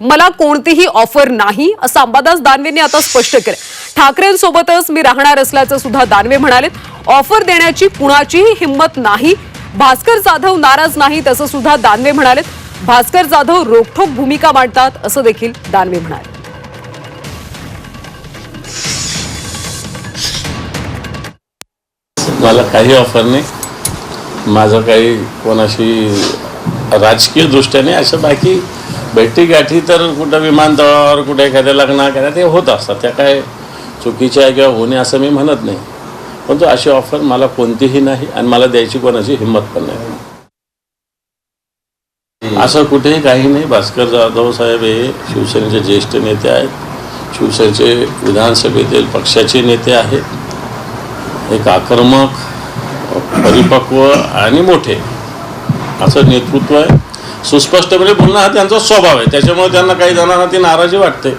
मला कोणतीही ऑफर नाही असं अंबादास दानवेंनी आता स्पष्ट केलं ठाकरेंसोबतच मी राहणार असल्याचं सुद्धा दानवे म्हणाले ऑफर देण्याची कुणाचीही हिंमत नाही भास्कर जाधव नाराज नाही तसं सुद्धा दानवे म्हणाले भास्कर जाधव रोखठोक भूमिका मांडतात असं देखील दानवे म्हणाले. मला काही ऑफर नाही. माझं काही कोणाशी राजकीय दृष्ट्याने असं बाकी भेटी गाठी तर कुठं विमानतळावर कुठे एखाद्या लग्न केल्या ते होत असतात. त्या काय चुकीच्या आहे किंवा होणे असं मी म्हणत नाही. परंतु अशी ऑफर मला कोणतीही नाही आणि मला द्यायची कोणाची हिंमत पण नाही. असं कुठेही काही नाही. भास्कर जाधव साहेब हे शिवसेनेचे ज्येष्ठ नेते आहेत. शिवसेनेचे विधानसभेतील पक्षाचे नेते आहेत. एक आक्रमक परिपक्व आणि मोठे. असं नेतृत्व आहे. सुस्पष्टपणे बोलणं हा त्यांचा स्वभाव आहे. त्याच्यामुळे त्यांना काही जणांना ती नाराजी वाटते.